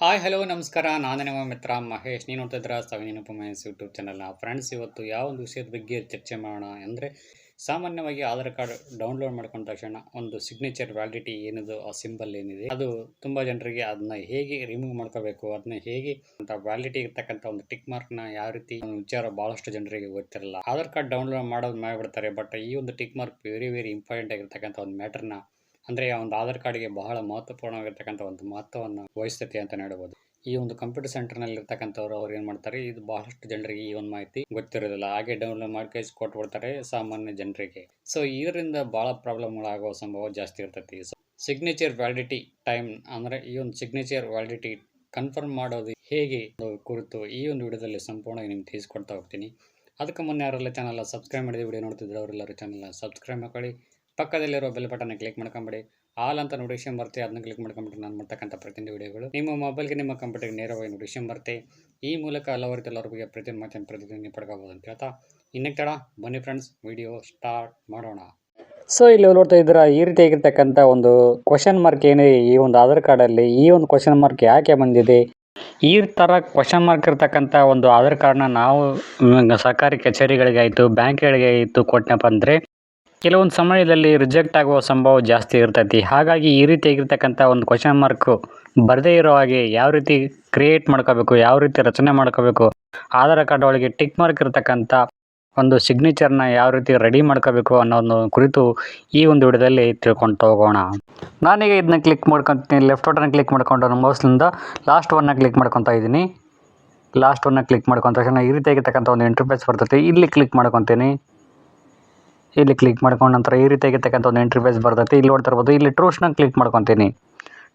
Hi hello ನಮಸ್ಕಾರ. ನಾನು ನಿಮ್ಮ ಮಿತ್ರ ಮಹೇಶ್. ನೀನು ನೋಡ್ತಾ ಇದ್ದೀರಾ ಸವಿನ ಮಹೇಶ್ ಯೂಟ್ಯೂಬ್ ಚಾನಲ್ನ ಫ್ರೆಂಡ್ಸ್ ಇವತ್ತು ಯಾವ ಒಂದು ವಿಷಯದ ಬಗ್ಗೆ ಚರ್ಚೆ ಮಾಡೋಣ ಅಂದರೆ, ಸಾಮಾನ್ಯವಾಗಿ ಆಧಾರ್ ಕಾರ್ಡ್ ಡೌನ್ಲೋಡ್ ಮಾಡ್ಕೊಂಡ ತಕ್ಷಣ ಒಂದು ಸಿಗ್ನೇಚರ್ ವ್ಯಾಲಿಡಿಟಿ ಏನಿದೆ, ಆ ಸಿಂಬಲ್ ಏನಿದೆ, ಅದು ತುಂಬ ಜನರಿಗೆ ಅದನ್ನ ಹೇಗೆ ರಿಮೂವ್ ಮಾಡ್ಕೋಬೇಕು ಅದನ್ನ ಹೇಗೆ ಅಂತ ವ್ಯಾಲಿಡಿಟಿ ಇರ್ತಕ್ಕಂಥ ಒಂದು ಟಿಕ್ ಮಾರ್ಕ್ನ ಯಾವ ರೀತಿ ವಿಚಾರ ಭಾಳಷ್ಟು ಜನರಿಗೆ ಗೊತ್ತಿರಲ್ಲ. ಆಧಾರ್ ಕಾರ್ಡ್ ಡೌನ್ಲೋಡ್ ಮಾಡೋದು ಮಾಡಿಬಿಡ್ತಾರೆ ಬಟ್ ಈ ಒಂದು tick mark very very important ಆಗಿರ್ತಕ್ಕಂಥ ಒಂದು ಮ್ಯಾಟರ್ನ ಅಂದರೆ ಆ ಒಂದು ಆಧಾರ್ ಕಾರ್ಡ್ಗೆ ಬಹಳ ಮಹತ್ವಪೂರ್ಣವಾಗಿರ್ತಕ್ಕಂಥ ಒಂದು ಮಹತ್ವವನ್ನು ವಹಿಸ್ತೈತಿ ಅಂತ ಹೇಳ್ಬೋದು. ಈ ಒಂದು ಕಂಪ್ಯೂಟರ್ ಸೆಂಟರ್ನಲ್ಲಿ ಇರ್ತಕ್ಕಂಥವ್ರು ಅವ್ರು ಏನು ಮಾಡ್ತಾರೆ, ಇದು ಬಹಳಷ್ಟು ಜನರಿಗೆ ಈ ಒಂದು ಮಾಹಿತಿ ಗೊತ್ತಿರೋದಿಲ್ಲ. ಹಾಗೆ ಡೌನ್ಲೋಡ್ ಮಾಡಿ ಕೊಟ್ಬಿಡ್ತಾರೆ ಸಾಮಾನ್ಯ ಜನರಿಗೆ. ಸೊ ಇದರಿಂದ ಭಾಳ ಪ್ರಾಬ್ಲಮ್ಗಳಾಗೋ ಸಂಭವ ಜಾಸ್ತಿ ಇರ್ತೈತಿ. ಸೊ ಸಿಗ್ನೇಚರ್ ವ್ಯಾಲಿಡಿಟಿ ಟೈಮ್ ಅಂದ್ರೆ ಈ ಒಂದು ಸಿಗ್ನೇಚರ್ ವ್ಯಾಲಿಡಿಟಿ ಕನ್ಫರ್ಮ್ ಮಾಡೋದು ಹೇಗೆ ಕುರಿತು ಈ ಒಂದು ವಿಡಿಯೋದಲ್ಲಿ ಸಂಪೂರ್ಣವಾಗಿ ನಿಮ್ಗೆ ತಿಳಿಸ್ಕೊಡ್ತಾ ಹೋಗ್ತೀನಿ. ಅದಕ್ಕೆ ಮೊನ್ನೆ ಯಾರೆಲ್ಲ ಚಾನಲ್ ಸಬ್ಸ್ಕ್ರೈಬ್ ಮಾಡಿದ ವಿಡಿಯೋ ನೋಡ್ತಿದ್ರೆ ಅವರೆಲ್ಲರೂ ಚಾನಲ್ ಸಬ್ಸ್ಕ್ರೈಬ್ ಮಾಡ್ಕೊಳ್ಳಿ. ಪಕ್ಕದಲ್ಲಿರೋ ಬೆಲ್ ಬಟನ್ ಕ್ಲಿಕ್ ಮಾಡ್ಕೊಂಬಿಡಿ. ಆಲ್ ಅಂತ ನೋಟಿಫಿಕೇಶನ್ ಬರುತ್ತೆ, ಅದನ್ನ ಕ್ಲಿಕ್ ಮಾಡ್ಕೊಂಬಿಟ್ಟು ನಾನು ಮಾಡ್ತಕ್ಕಂಥ ಪ್ರತಿಯೊಂದು ವಿಡಿಯೋಗಳು ನಿಮ್ಮ ಮೊಬೈಲ್ಗೆ ನಿಮ್ಮ ಕಂಪ್ಯೂಟರ್ಗೆ ನೇರವಾಗಿ ನೋಟಿಫಿಕೇಶನ್ ಬರುತ್ತೆ. ಈ ಮೂಲಕ ಹಲವಾರು ಎಲ್ಲರಿಗೂ ಪ್ರತಿ ಮಾತಿನ ಪ್ರತಿದಿನ ಪಡ್ಕೋಬೋದು ಅಂತ ಹೇಳ್ತಾ. ಇನ್ನಕ್ಕೆ ತಡ, ಬನ್ನಿ ಫ್ರೆಂಡ್ಸ್ ವಿಡಿಯೋ ಸ್ಟಾರ್ಟ್ ಮಾಡೋಣ. ಸೊ ಇಲ್ಲಿ ನೋಡ್ತಾ ಇದ್ದೀರಾ, ಈ ರೀತಿ ಆಗಿರ್ತಕ್ಕಂಥ ಒಂದು ಕ್ವಶನ್ ಮಾರ್ಕ್ ಏನಿದೆ ಈ ಒಂದು ಆಧಾರ್ ಕಾರ್ಡಲ್ಲಿ ಈ ಒಂದು ಕ್ವಶನ್ ಮಾರ್ಕ್ ಯಾಕೆ ಬಂದಿದೆ? ಈ ಥರ ಕ್ವಶನ್ ಮಾರ್ಕ್ ಇರ್ತಕ್ಕಂಥ ಒಂದು ಆಧಾರ್ ಕಾರ್ಡ್ನ ನಾವು ಸರ್ಕಾರಿ ಕಚೇರಿಗಳಿಗೆ ಆಯಿತು ಬ್ಯಾಂಕ್ಗಳಿಗೆ ಆಯಿತು ಕೊಟ್ಟನಪ್ಪ ಅಂದರೆ ಕೆಲವೊಂದು ಸಮಯದಲ್ಲಿ ರಿಜೆಕ್ಟ್ ಆಗುವ ಸಂಭವ ಜಾಸ್ತಿ ಇರ್ತೈತಿ. ಹಾಗಾಗಿ ಈ ರೀತಿಯಾಗಿರ್ತಕ್ಕಂಥ ಒಂದು ಕ್ವಶನ್ ಮಾರ್ಕು ಬರದೇ ಇರೋ ಹಾಗೆ ಯಾವ ರೀತಿ ಕ್ರಿಯೇಟ್ ಮಾಡ್ಕೋಬೇಕು, ಯಾವ ರೀತಿ ರಚನೆ ಮಾಡ್ಕೋಬೇಕು, ಆಧಾರ್ ಕಾರ್ಡ್ ಒಳಗೆ ಟಿಕ್ ಮಾರ್ಕ್ ಇರತಕ್ಕಂಥ ಒಂದು ಸಿಗ್ನೇಚರ್ನ ಯಾವ ರೀತಿ ರೆಡಿ ಮಾಡ್ಕೋಬೇಕು ಅನ್ನೋ ಒಂದು ಕುರಿತು ಈ ಒಂದು ವಿಡಿಯೋದಲ್ಲಿ ತಿಳ್ಕೊಂಡು ಹೋಗೋಣ. ನಾನೀಗ ಇದನ್ನ ಕ್ಲಿಕ್ ಮಾಡ್ಕೊತೀನಿ. ಲೆಫ್ಟ್ ಬಟನ್ ಕ್ಲಿಕ್ ಮಾಡ್ಕೊಂಡು ಮೌಸ್ಲಿಂದ ಲಾಸ್ಟ್ ಒನ್ನ ಕ್ಲಿಕ್ ಮಾಡ್ಕೊತಾ ಇದ್ದೀನಿ. ಲಾಸ್ಟ್ ಒನ್ನ ಕ್ಲಿಕ್ ಮಾಡ್ಕೊಂಡ ತಕ್ಷಣ ಈ ರೀತಿಯಾಗಿರ್ತಕ್ಕಂಥ ಒಂದು ಇಂಟರ್ಫೇಸ್ ಬರ್ತೈತಿ. ಇಲ್ಲಿ ಕ್ಲಿಕ್ ಮಾಡ್ಕೊತೀನಿ. ಇಲ್ಲಿ ಕ್ಲಿಕ್ ಮಾಡ್ಕೊಂಡ ನಂತರ ಈ ರೀತಿಯಾಗಿರ್ತಕ್ಕಂಥ ಒಂದು ಇಂಟರ್ಫೇಸ್ ಬರ್ತೈತಿ. ಇಲ್ಲಿ ನೋಡ್ತಾ ಇರ್ಬೋದು, ಇಲ್ಲಿ ಟ್ರೂಸ್ನ ಕ್ಲಿಕ್ ಮಾಡ್ಕೊತೀನಿ.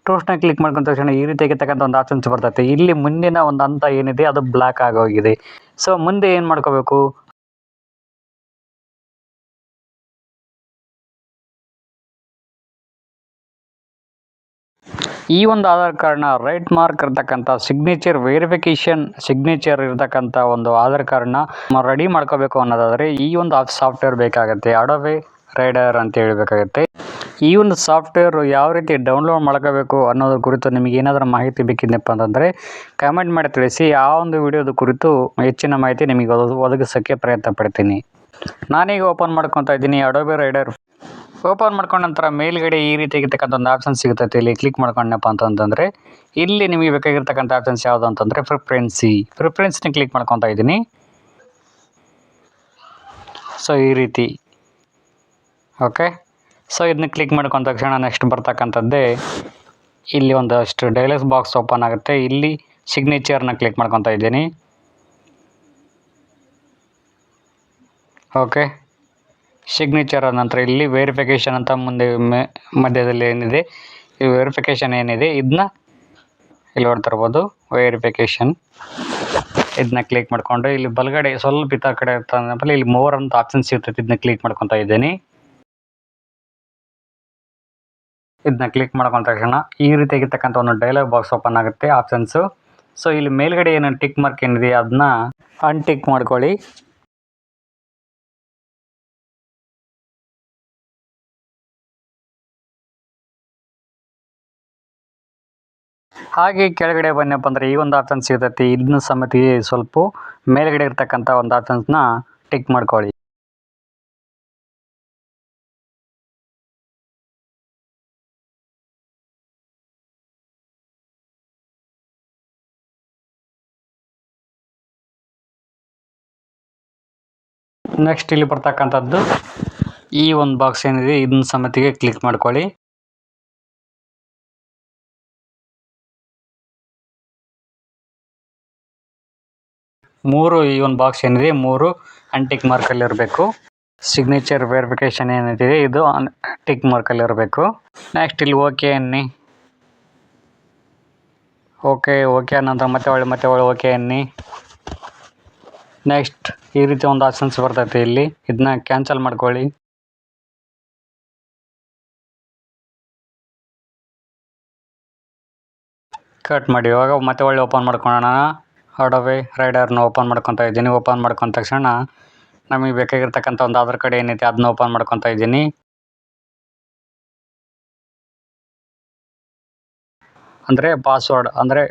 ಟ್ರೂಸ್ನ ಕ್ಲಿಕ್ ಮಾಡ್ಕೊಂಡ ತಕ್ಷಣ ಈ ರೀತಿಯಾಗಿರ್ತಕ್ಕಂಥ ಒಂದು ಆಪ್ಷನ್ಸ್ ಬರ್ತೈತಿ. ಇಲ್ಲಿ ಮುಂದಿನ ಒಂದು ಹಂತ ಏನಿದೆ, ಅದು ಬ್ಲಾಕ್ ಆಗೋಗಿದೆ. ಸೊ ಮುಂದೆ ಏನು ಮಾಡ್ಕೋಬೇಕು? ಈ ಒಂದು ಆಧಾರ್ ಕಾರ್ಡ್ನ ರೈಟ್ ಮಾರ್ಕ್ ಇರ್ತಕ್ಕಂಥ ಸಿಗ್ನೇಚರ್ ವೆರಿಫಿಕೇಶನ್ ಸಿಗ್ನೇಚರ್ ಇರತಕ್ಕಂಥ ಒಂದು ಆಧಾರ್ ಕಾರ್ಡ್ನ ರೆಡಿ ಮಾಡ್ಕೋಬೇಕು ಅನ್ನೋದಾದರೆ ಈ ಒಂದು ಸಾಫ್ಟ್ವೇರ್ ಬೇಕಾಗುತ್ತೆ. ಅಡೋಬೆ ರೈಡರ್ ಅಂತ ಹೇಳಬೇಕಾಗುತ್ತೆ. ಈ ಒಂದು ಸಾಫ್ಟ್ವೇರ್ ಯಾವ ರೀತಿ ಡೌನ್ಲೋಡ್ ಮಾಡ್ಕೋಬೇಕು ಅನ್ನೋದ್ರ ಕುರಿತು ನಿಮಗೆ ಏನಾದರೂ ಮಾಹಿತಿ ಬೇಕಿದ್ದೆಪ್ಪ ಅಂತಂದರೆ ಕಮೆಂಟ್ ಮಾಡಿ ತಿಳಿಸಿ. ಆ ಒಂದು ವಿಡಿಯೋದ ಕುರಿತು ಹೆಚ್ಚಿನ ಮಾಹಿತಿ ನಿಮಗೆ ಒದಗ- ಒದಗಿಸೋಕ್ಕೆ ಪ್ರಯತ್ನ ಪಡ್ತೀನಿ. ನಾನೀಗ ಓಪನ್ ಮಾಡ್ಕೊತಾ ಇದ್ದೀನಿ. ಅಡೋಬೆ ರೈಡರ್ ಓಪನ್ ಮಾಡ್ಕೊಂಡ ನಂತರ ಮೇಲ್ಗಡೆ ಈ ರೀತಿ ರೀತಿಯಾಗಿರ್ತಕ್ಕಂಥ ಒಂದು ಆಪ್ಷನ್ ಸಿಗುತ್ತೆ. ಇಲ್ಲಿ ಕ್ಲಿಕ್ ಮಾಡ್ಕೊಂಡಪ್ಪ ಅಂತಂತಂದರೆ ಇಲ್ಲಿ ನಿಮಗೆ ಬೇಕಾಗಿರ್ತಕ್ಕಂಥ ಆಪ್ಷನ್ಸ್ ಯಾವುದು ಅಂತಂದರೆ ಪ್ರಿಫರೆನ್ಸಿ ಪ್ರಿಫ್ರೆನ್ಸ್ನ ಕ್ಲಿಕ್ ಮಾಡ್ಕೊತಾ ಇದ್ದೀನಿ. ಸೊ ಈ ರೀತಿ. ಓಕೆ ಸೊ ಇದನ್ನ ಕ್ಲಿಕ್ ಮಾಡ್ಕೊಂಡ ತಕ್ಷಣ ನೆಕ್ಸ್ಟ್ ಬರ್ತಕ್ಕಂಥದ್ದೇ, ಇಲ್ಲಿ ಒಂದಷ್ಟು ಡೈಲಾಗ್ಸ್ ಬಾಕ್ಸ್ ಓಪನ್ ಆಗುತ್ತೆ. ಇಲ್ಲಿ ಸಿಗ್ನೇಚರ್ನ ಕ್ಲಿಕ್ ಮಾಡ್ಕೊತಾ ಇದ್ದೀನಿ. ಓಕೆ ಸಿಗ್ನೇಚರ್ ಆದ ನಂತರ ಇಲ್ಲಿ ವೆರಿಫಿಕೇಶನ್ ಅಂತ ಮುಂದೆ ಮಧ್ಯದಲ್ಲಿ ಏನಿದೆ? ಈ ವೆರಿಫಿಕೇಶನ್ ಏನಿದೆ? ಇದನ್ನ ಇಲ್ಲಿ ನೋಡ್ತಾ ಇರ್ಬೋದು. ವೆರಿಫಿಕೇಷನ್ ಇದನ್ನ ಕ್ಲಿಕ್ ಮಾಡಿಕೊಂಡು ಇಲ್ಲಿ ಬಲಗಡೆ ಸ್ವಲ್ಪ ಇತ್ತ ಕಡೆ ಇರ್ತದೆ ಇಲ್ಲಿ ಮೋರ್ ಅಂತ ಆಪ್ಷನ್ ಸಿಗ್ತೈತೆ ಇದನ್ನ ಕ್ಲಿಕ್ ಮಾಡ್ಕೊತಾ ಇದ್ದೀನಿ. ಇದನ್ನ ಕ್ಲಿಕ್ ಮಾಡ್ಕೊಂಡ ತಕ್ಷಣ ಈ ರೀತಿಯಾಗಿರ್ತಕ್ಕಂಥ ಒಂದು ಡೈಲಾಗ್ ಬಾಕ್ಸ್ ಓಪನ್ ಆಗುತ್ತೆ ಆಪ್ಷನ್ಸು ಸೊ ಇಲ್ಲಿ ಮೇಲ್ಗಡೆ ಏನು ಟಿಕ್ ಮಾರ್ಕ್ ಏನಿದೆ ಅದನ್ನ ಅನ್ಟಿಕ್ ಮಾಡ್ಕೊಳ್ಳಿ. ಹಾಗೆ ಕೆಳಗಡೆ ಬಂದ್ನಪ್ಪ ಅಂದರೆ ಈ ಒಂದು ಆಪ್ಷನ್ ಸಿಗ್ತೈತಿ. ಇದನ್ನ ಸಮೇತ ಸ್ವಲ್ಪ ಮೇಲ್ಗಡೆ ಇರ್ತಕ್ಕಂಥ ಒಂದು ಆಪ್ಷನ್ಸ್ನ ಟಿಕ್ ಮಾಡ್ಕೊಳ್ಳಿ. ನೆಕ್ಸ್ಟ್ ಇಲ್ಲಿ ಬರ್ತಕ್ಕಂಥದ್ದು ಈ ಒಂದು ಬಾಕ್ಸ್ ಏನಿದೆ ಇದನ್ನ ಸಮೇತಿಗೆ ಕ್ಲಿಕ್ ಮಾಡ್ಕೊಳ್ಳಿ. ಮೂರು ಈ ಒಂದು ಬಾಕ್ಸ್ ಏನಿದೆ, ಮೂರು ಅಂಟಿಕ್ ಮಾರ್ಕಲ್ಲಿ ಇರಬೇಕು. ಸಿಗ್ನೇಚರ್ ವೆರಿಫಿಕೇಶನ್ ಏನಿದೆ, ಇದು ಅಂಟಿಕ್ ಟಿಕ್ ಮಾರ್ಕಲ್ಲಿ ಇರಬೇಕು. ನೆಕ್ಸ್ಟ್ ಇಲ್ಲಿ ಓಕೆ ಅನ್ನಿ. ಓಕೆ ಓಕೆ ನಂತರ ಮತ್ತೆ ಒಳ್ಳೆ ಮತ್ತೆ ಒಳ್ಳೆ ಓಕೆ ಅನ್ನಿ. ನೆಕ್ಸ್ಟ್ ಈ ರೀತಿ ಒಂದು ಆಪ್ಷನ್ಸ್ ಬರ್ತೈತೆ ಇಲ್ಲಿ. ಇದನ್ನ ಕ್ಯಾನ್ಸಲ್ ಮಾಡ್ಕೊಳ್ಳಿ. ಕಟ್ ಮಾಡಿ, ಇವಾಗ ಮತ್ತೆ ಒಳ್ಳೆ ಓಪನ್ ಮಾಡ್ಕೊಳ್ಳೋಣ. ಅಡೋಬೆ ರೈಡರ್ನ ಓಪನ್ ಮಾಡ್ಕೊತಾ ಇದ್ದೀನಿ. ಓಪನ್ ಮಾಡ್ಕೊಂಡ ತಕ್ಷಣ ನಮಗೆ ಬೇಕಾಗಿರ್ತಕ್ಕಂಥ ಒಂದು ಆಧಾರ್ ಕಾರ್ಡ್ ಏನೈತೆ ಅದನ್ನ ಓಪನ್ ಮಾಡ್ಕೊತಾ ಇದ್ದೀನಿ. ಅಂದರೆ ಪಾಸ್ವರ್ಡ್ ಅಂದರೆ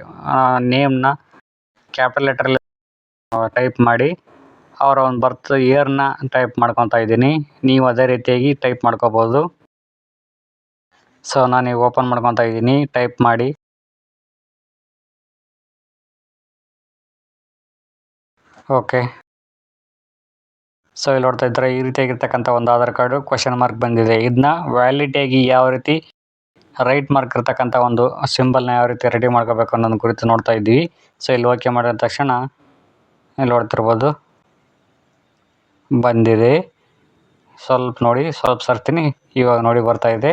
ನೇಮ್ನ ಕ್ಯಾಪಿಟಲ್ ಲೆಟ್ರಲ್ಲಿ ಟೈಪ್ ಮಾಡಿ ಅವರ ಒಂದು ಬರ್ತ್ ಇಯರ್ನ ಟೈಪ್ ಮಾಡ್ಕೊತಾ ಇದ್ದೀನಿ. ನೀವು ಅದೇ ರೀತಿಯಾಗಿ ಟೈಪ್ ಮಾಡ್ಕೋಬೋದು. ಸೊ ನಾನು ಈಗ ಓಪನ್ ಮಾಡ್ಕೊತಾ ಇದ್ದೀನಿ. ಟೈಪ್ ಮಾಡಿ. ಓಕೆ ಸೊ ಇಲ್ಲಿ ನೋಡ್ತಾ ಇದ್ದರೆ, ಈ ರೀತಿಯಾಗಿರ್ತಕ್ಕಂಥ ಒಂದು ಆಧಾರ್ ಕಾರ್ಡು ಕ್ವಶನ್ ಮಾರ್ಕ್ ಬಂದಿದೆ. ಇದನ್ನ ವ್ಯಾಲಿಡಿಯಾಗಿ ಯಾವ ರೀತಿ ರೈಟ್ ಮಾರ್ಕ್ ಇರ್ತಕ್ಕಂಥ ಒಂದು ಸಿಂಬಲ್ನ ಯಾವ ರೀತಿ ರೆಡಿ ಮಾಡ್ಕೋಬೇಕು ಅನ್ನೋದು ಕುರಿತು ನೋಡ್ತಾ ಇದ್ದೀವಿ. ಸೊ ಇಲ್ಲಿ ಓಕೆ ಮಾಡಿದ ತಕ್ಷಣ ಇಲ್ಲಿ ನೋಡ್ತಿರ್ಬೋದು ಬಂದಿದೆ. ಸ್ವಲ್ಪ ನೋಡಿ, ಸ್ವಲ್ಪ ಸರ್ತೀನಿ, ಇವಾಗ ನೋಡಿ ಬರ್ತಾ ಇದೆ.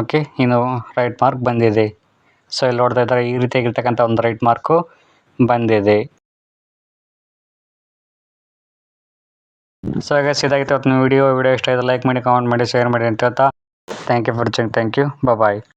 ಓಕೆ ಇನ್ನು ರೈಟ್ ಮಾರ್ಕ್ ಬಂದಿದೆ. ಸೊ ಇಲ್ಲಿ ನೋಡ್ತಾ ಇದ್ದಾರೆ, ಈ ರೀತಿಯಾಗಿರ್ತಕ್ಕಂಥ ಒಂದು ರೈಟ್ ಮಾರ್ಕು ಬಂದಿದೆ. ಸೊ ಹಾಗೆ ಇದಾಗಿತ್ತು ಇವತ್ತಿನ ವಿಡಿಯೋ ವಿಡಿಯೋ ಇಷ್ಟ ಆಯಿತು ಲೈಕ್ ಮಾಡಿ ಕಾಮೆಂಟ್ ಮಾಡಿ ಶೇರ್ ಮಾಡಿ ಅಂತ ಹೇಳ್ತಾ thank you for watching thank you bye